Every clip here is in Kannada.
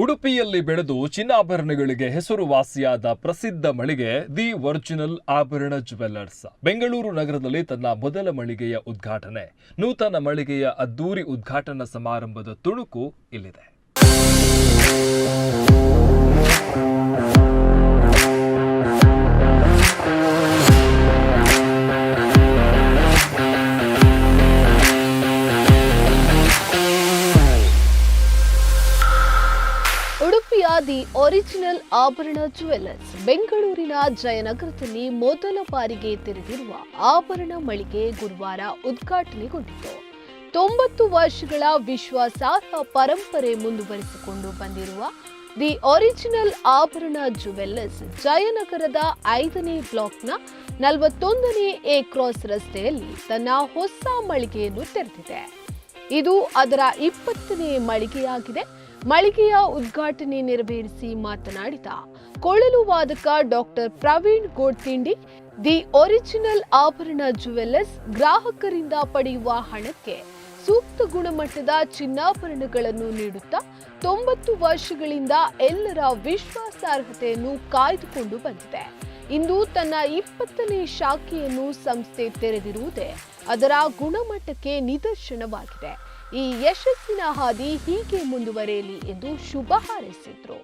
ಉಡುಪಿಯಲ್ಲಿ ಬೆಳೆದು ಚಿನ್ನಾಭರಣಗಳಿಗೆ ಹೆಸರುವಾಸಿಯಾದ ಪ್ರಸಿದ್ಧ ಮಳಿಗೆ the original Aabharana jewellers Bengaluru ನಗರದಲ್ಲಿ ತನ್ನ ಮೊದಲ ಮಳಿಗೆಯ ಉದ್ಘಾಟನೆ. ನೂತನ ಮಳಿಗೆಯ ಅದ್ದೂರಿ ಉದ್ಘಾಟನಾ ಸಮಾರಂಭದ ತುಣುಕು ಇಲ್ಲಿದೆ. ದಿ ಒರಿಜಿನಲ್ ಆಭರಣ ಜುವೆಲ್ಲರ್ಸ್ ಬೆಂಗಳೂರಿನ ಜಯನಗರದಲ್ಲಿ ಮೊದಲ ಬಾರಿಗೆ ತೆರೆದಿರುವ ಆಭರಣ ಮಳಿಗೆ ಗುರುವಾರ ಉದ್ಘಾಟನೆಗೊಂಡಿತು. ತೊಂಬತ್ತು ವರ್ಷಗಳ ವಿಶ್ವಾಸಾರ್ಹ ಪರಂಪರೆ ಮುಂದುವರಿಸಿಕೊಂಡು ಬಂದಿರುವ ದಿ ಒರಿಜಿನಲ್ ಆಭರಣ ಜುವೆಲ್ಲರ್ಸ್ ಜಯನಗರದ ಐದನೇ ಬ್ಲಾಕ್ನ ನಲವತ್ತೊಂದನೇ ಎ ಕ್ರಾಸ್ ರಸ್ತೆಯಲ್ಲಿ ತನ್ನ ಹೊಸ ಮಳಿಗೆಯನ್ನು ತೆರೆದಿದೆ. ಇದು ಅದರ ಇಪ್ಪತ್ತನೇ ಮಳಿಗೆಯಾಗಿದೆ. ಮಳಿಗೆಯ ಉದ್ಘಾಟನೆ ನೆರವೇರಿಸಿ ಮಾತನಾಡಿದ ಕೊಳಲು ವಾದಕ doctor Praveen Godkhindi, the original Aabharana jewellers ಗ್ರಾಹಕರಿಂದ ಪಡೆಯುವ ಹಣಕ್ಕೆ ಸೂಕ್ತ ಗುಣಮಟ್ಟದ ಚಿನ್ನಾಭರಣಗಳನ್ನು ನೀಡುತ್ತಾ ತೊಂಬತ್ತು ವರ್ಷಗಳಿಂದ ಎಲ್ಲರ ವಿಶ್ವಾಸಾರ್ಹತೆಯನ್ನು ಕಾಯ್ದುಕೊಂಡು ಬಂದಿದೆ. ಇಂದು ತನ್ನ ಇಪ್ಪತ್ತನೇ ಶಾಖೆಯನ್ನು ಸಂಸ್ಥೆ ತೆರೆದಿರುವುದೇ ಅದರ ಗುಣಮಟ್ಟಕ್ಕೆ ನಿದರ್ಶನವಾಗಿದೆ. ಈ ಯಶಸ್ಸಿನ ಹಾದಿ ಹೀಗೆ ಮುಂದುವರೆಯಲಿ ಎಂದು ಶುಭ ಹಾರೈಸಿದ್ರು.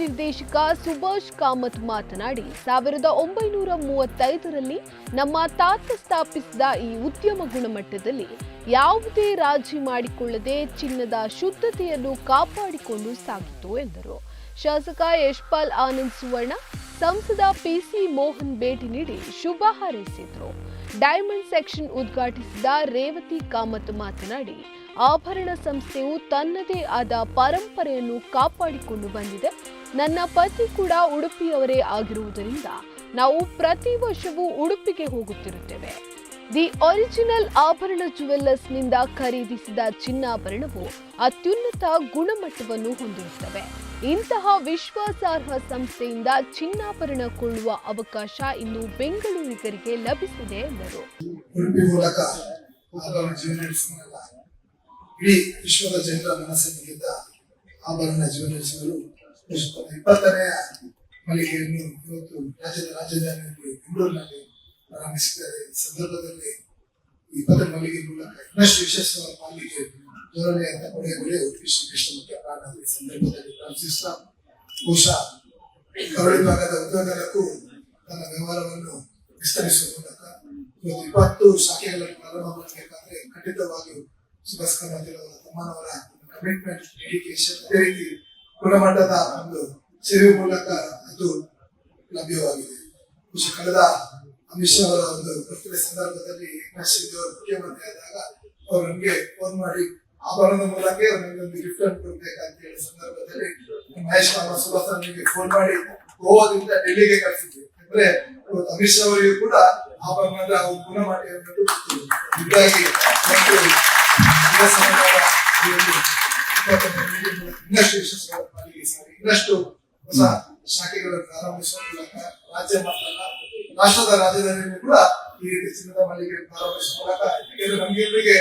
ನಿರ್ದೇಶಕ ಸುಭಾಷ್ ಕಾಮತ್ ಮಾತನಾಡಿ, ಸಾವಿರದ ಒಂಬೈನೂರ ಮೂವತ್ತೈದರಲ್ಲಿ ನಮ್ಮ ತಾತ ಸ್ಥಾಪಿಸಿದ ಈ ಉದ್ಯಮ ಗುಣಮಟ್ಟದಲ್ಲಿ ಯಾವುದೇ ರಾಜಿ ಮಾಡಿಕೊಳ್ಳದೆ ಚಿನ್ನದ ಶುದ್ಧತೆಯನ್ನು ಕಾಪಾಡಿಕೊಂಡು ಸಾಗಿತು ಎಂದರು. ಶಾಸಕ ಯಶ್ಪಾಲ್ ಆನಂದ್ ಸುವರ್ಣ, ಸಂಸದ ಪಿಸಿ ಮೋಹನ್ ಭೇಟಿ ನೀಡಿ ಶುಭ ಹಾರೈಸಿದರು. ಡೈಮಂಡ್ ಸೆಕ್ಷನ್ ಉದ್ಘಾಟಿಸಿದ ರೇವತಿ ಕಾಮತ್ ಮಾತನಾಡಿ, ಆಭರಣ ಸಂಸ್ಥೆಯು ತನ್ನದೇ ಆದ ಪರಂಪರೆಯನ್ನು ಕಾಪಾಡಿಕೊಂಡು ಬಂದಿದೆ. ನನ್ನ ಪತಿ ಕೂಡ ಉಡುಪಿಯವರೇ ಆಗಿರುವುದರಿಂದ ನಾವು ಪ್ರತಿ ವರ್ಷವೂ ಉಡುಪಿಗೆ ಹೋಗುತ್ತಿರುತ್ತೇವೆ. ದಿ ಒರಿಜಿನಲ್ ಆಭರಣ ಜುವೆಲ್ಲರ್ಸ್ನಿಂದ ಖರೀದಿಸಿದ ಚಿನ್ನಾಭರಣವು ಅತ್ಯುನ್ನತ ಗುಣಮಟ್ಟವನ್ನು ಹೊಂದಿರುತ್ತವೆ. ಇಂತಹ ವಿಶ್ವಾಸಾರ್ಹ ಸಂಸ್ಥೆಯಿಂದ ಚಿನ್ನಾಭರಣ ಕೊಳ್ಳುವ ಅವಕಾಶ ಇನ್ನು ಬೆಂಗಳೂರಿಗರಿಗೆ ಲಭಿಸಿದೆ ಎಂದರು. ವಿಶ್ವದ ಜನರ ಮನಸ್ಸಿನಲ್ಲಿದ್ದ ಆಭರಣ ಆಭರಣ ಜ್ಯುವೆಲರ್ಸ್ಗಳು ಇಪ್ಪತ್ತನೆಯ ಮಳಿಗೆಯನ್ನು ಇವತ್ತು ರಾಜ್ಯದ ರಾಜಧಾನಿಯಲ್ಲಿ ಬೆಂಗಳೂರಿನಲ್ಲಿ ಪ್ರಾರಂಭಿಸಿದ್ದಾರೆ. ಈ ಸಂದರ್ಭದಲ್ಲಿ ಇಪ್ಪತ್ತರ ಮಳಿಗೆ ಮೂಲಕ ಇನ್ನಷ್ಟು ವಿಶೇಷವಾದ ಪಾಲಿಗೆ ಜೋಡಣೆ ಅಂತ ಕೊಡುಗೆ ಉಡುಪಿ ಶ್ರೀಕೃಷ್ಣ ಮುಖ್ಯ ಪ್ರಾಣ ಈ ಸಂದರ್ಭದಲ್ಲಿ ಪ್ರಾರ್ಥಿಸ್ತಾ ಬಹುಶಃ ಕರಡಿ ಭಾಗದ ಉದ್ಯೋಗಕ್ಕೂ ತನ್ನ ವ್ಯವಹಾರವನ್ನು ವಿಸ್ತರಿಸುವ ಮೂಲಕ ಇವತ್ತು ಇಪ್ಪತ್ತು ಶಾಖೆಗಳನ್ನು ಪ್ರಾರಂಭ ಮಾಡಬೇಕಾದ್ರೆ ಖಂಡಿತವಾಗಿಯೂ ಸುಭಾಷ್ ಕಾಮತಿರವರ ತಮ್ಮನವರ ಕಮಿಟ್ಮೆಂಟ್ ಡೆಡಿಕೇಶನ್ ಅದೇ ರೀತಿ ಗುಣಮಟ್ಟದ ಒಂದು ಸೇವೆ ಮೂಲಕ ಅದು ಲಭ್ಯವಾಗಿದೆ. ಬಹುಶಃ ಕಳೆದ ಅಮಿತ್ ಶಾ ಅವರ ಒಂದು ಬರ್ತಡೇ ಸಂದರ್ಭದಲ್ಲಿ ಅವರು ಮುಖ್ಯಮಂತ್ರಿ ಆದಾಗ ಅವರು ನಮಗೆ ಫೋನ್ ಮಾಡಿ ಆಭರಣದ ಮೂಲಕ ಒಂದು ಗಿಫ್ಟ್ ಅನ್ನು ಕೊಡ್ಬೇಕಂತ ಹೇಳಿದ ಸಂದರ್ಭದಲ್ಲಿ ಮಹೇಶ್ ಅವರ ಸುಭಾಷ್ ನಿಮಗೆ ಫೋನ್ ಮಾಡಿ ಗೋವಾದಿಂದ ಡೆಲ್ಲಿಗೆ ಕಳಿಸಿದ್ವಿ. ಅಂದ್ರೆ ಅಮಿತ್ ಶಾ ಅವರಿಗೂ ಕೂಡ ಆಭರಣದ ಒಂದು ಗುಣಮಟ್ಟ ಅನ್ನೋದು ಇನ್ನಷ್ಟು ಸಾರಿ ಇನ್ನಷ್ಟು ಹೊಸ ಶಾಖೆಗಳನ್ನು ಪ್ರಾರಂಭಿಸುವ ಮೂಲಕ ರಾಜ್ಯ ಮಾತ್ರಲ್ಲ ರಾಷ್ಟ್ರದ ರಾಜಧಾನಿಯನ್ನು ಕೂಡ ಈ ರೀತಿ ಚಿನ್ನದ ಮಳಿಗೆ ಪ್ರಾರಂಭಿಸುವ ಮೂಲಕ ಯಾಕೆಂದ್ರೆ ನಮ್ಗೆಲ್ಲರಿಗೆ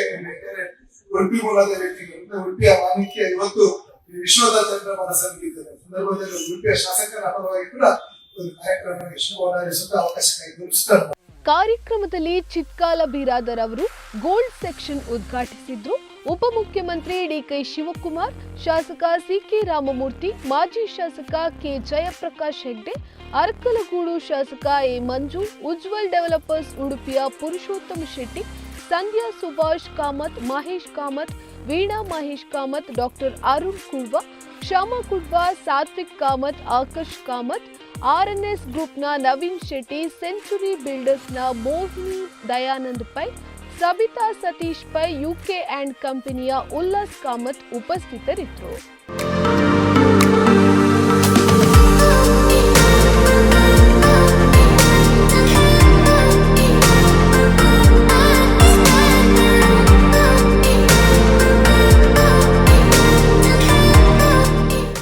ಉಡುಪಿ ಮೂಲದ ವ್ಯಕ್ತಿಗಳು ಉಡುಪಿಯ ವಾಣಿಜ್ಯ ಇವತ್ತು ವಿಶ್ವದ ಚಂದ್ರ ಮನಸ್ಸನ್ನು ಗೆದ್ದಿದೆ ಸಂದರ್ಭದಲ್ಲಿ ಉಡುಪಿಯ ಶಾಸಕರ ಪರವಾಗಿ ಕೂಡ ಒಂದು ಕಾರ್ಯಕ್ರಮ ಯಶಸ್ವಿ ಅವಕಾಶ ಕಲ್ಪಿಸ್ತಾರೆ ಕಾರ್ಯಕ್ರಮದಲ್ಲಿ ಚಿತ್ಕಾಲ ಬಿರಾದರ್ ಅವರು ಗೋಲ್ಡ್ ಸೆಕ್ಷನ್ ಉದ್ಘಾಟಿಸಿದ್ರು. ಉಪಮುಖ್ಯಮಂತ್ರಿ ಡಿಕೆ ಶಿವಕುಮಾರ್, ಶಾಸಕ ಸಿಕೆ ರಾಮಮೂರ್ತಿ, ಮಾಜಿ ಶಾಸಕ ಕೆ. ಜಯಪ್ರಕಾಶ್ ಹೆಗ್ಡೆ, ಅರಕಲಗೂಡು ಶಾಸಕ ಎ. ಮಂಜು, ಉಜ್ವಲ್ ಡೆವಲಪರ್ಸ್ ಉಡುಪಿಯ Purushottam Shetty, Sandhya Subhash Kamath, Mahesh Kamath, Veena Mahesh Kamath, doctor Arun Kudva Kshama Kudva Satvik Kamath, Aakarsh Kamath R N S ಗ್ರೂಪ್ನ ನವೀನ್ ಶೆಟ್ಟಿ, ಸೆಂಚುರಿ ಬಿಲ್ಡರ್ಸ್ನ ಮೋಹಿನಿ ದಯಾನಂದ್ ಪೈ, ಸಬಿತಾ ಸತೀಶ್ ಪೈ, ಯುಕೆ ಆ್ಯಂಡ್ ಕಂಪನಿಯ ಉಲ್ಲಾಸ್ ಕಾಮತ್ ಉಪಸ್ಥಿತರಿದ್ದರು.